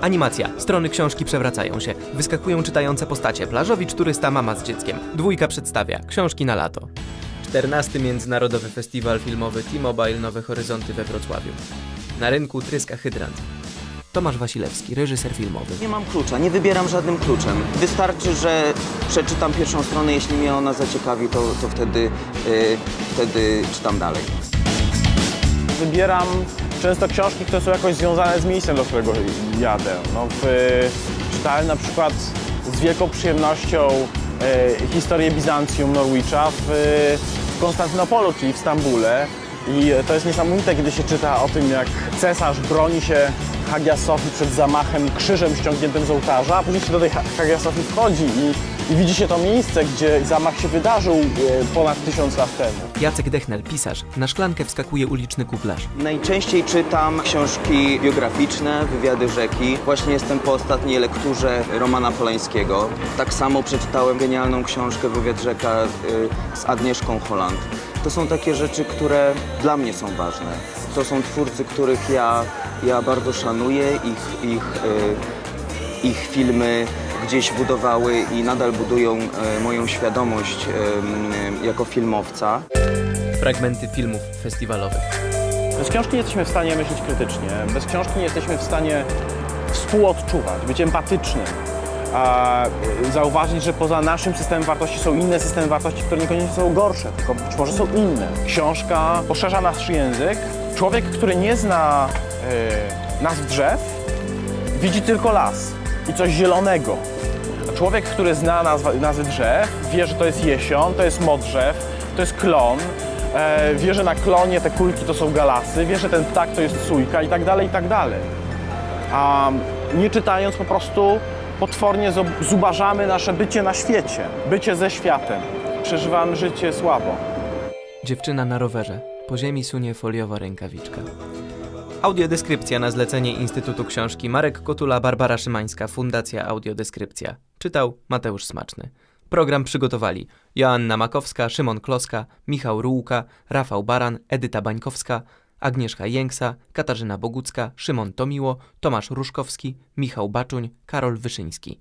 Animacja. Strony książki przewracają się. Wyskakują czytające postacie. Plażowicz, turysta, mama z dzieckiem. Dwójka przedstawia. Książki na lato. 14. Międzynarodowy Festiwal Filmowy T-Mobile Nowe Horyzonty we Wrocławiu. Na rynku tryska hydrant. Tomasz Wasilewski, reżyser filmowy. Nie mam klucza, nie wybieram żadnym kluczem. Wystarczy, że przeczytam pierwszą stronę, jeśli mnie ona zaciekawi, to, to wtedy, yy, wtedy czytam dalej. Wybieram często książki, które są jakoś związane z miejscem, do którego jadę. No, w, czytałem na przykład z wielką przyjemnością e, historię Bizancjum Norwicza w, w Konstantynopolu, czyli w Stambule. I to jest niesamowite, kiedy się czyta o tym, jak cesarz broni się Hagia Sofii przed zamachem krzyżem ściągniętym z ołtarza, a później się do tej Ha- Hagia Sofii wchodzi i, i widzi się to miejsce, gdzie zamach się wydarzył e, ponad tysiąc lat temu. Jacek Dechnel, pisarz. Na szklankę wskakuje uliczny kuplarz. Najczęściej czytam książki biograficzne, wywiady rzeki. Właśnie jestem po ostatniej lekturze Romana Polańskiego. Tak samo przeczytałem genialną książkę Wywiad rzeka y, z Agnieszką Holland. To są takie rzeczy, które dla mnie są ważne. To są twórcy, których ja, ja bardzo szanuję. Ich, ich, y, ich filmy gdzieś budowały i nadal budują y, moją świadomość y, jako filmowca. Fragmenty filmów festiwalowych. Bez książki nie jesteśmy w stanie myśleć krytycznie, bez książki nie jesteśmy w stanie współodczuwać, być empatycznym, a zauważyć, że poza naszym systemem wartości są inne systemy wartości, które niekoniecznie są gorsze, tylko być może są inne. Książka poszerza nasz język. Człowiek, który nie zna nazw drzew, widzi tylko las i coś zielonego. Człowiek, który zna nazwa, nazwy drzew, wie, że to jest jesion, to jest modrzew, to jest klon, e, wie, że na klonie te kulki to są galasy, wie, że ten ptak to jest sójka i tak dalej, i tak dalej. A nie czytając po prostu potwornie zubażamy nasze bycie na świecie, bycie ze światem. Przeżywamy życie słabo. Dziewczyna na rowerze. Po ziemi sunie foliowa rękawiczka. Audiodeskrypcja na zlecenie Instytutu Książki Marek Kotula, Barbara Szymańska, Fundacja Audiodeskrypcja. Czytał Mateusz Smaczny. Program przygotowali Joanna Makowska, Szymon Kloska, Michał Rułka, Rafał Baran, Edyta Bańkowska, Agnieszka Jęksa, Katarzyna Bogucka, Szymon Tomiło, Tomasz Ruszkowski, Michał Baczuń, Karol Wyszyński.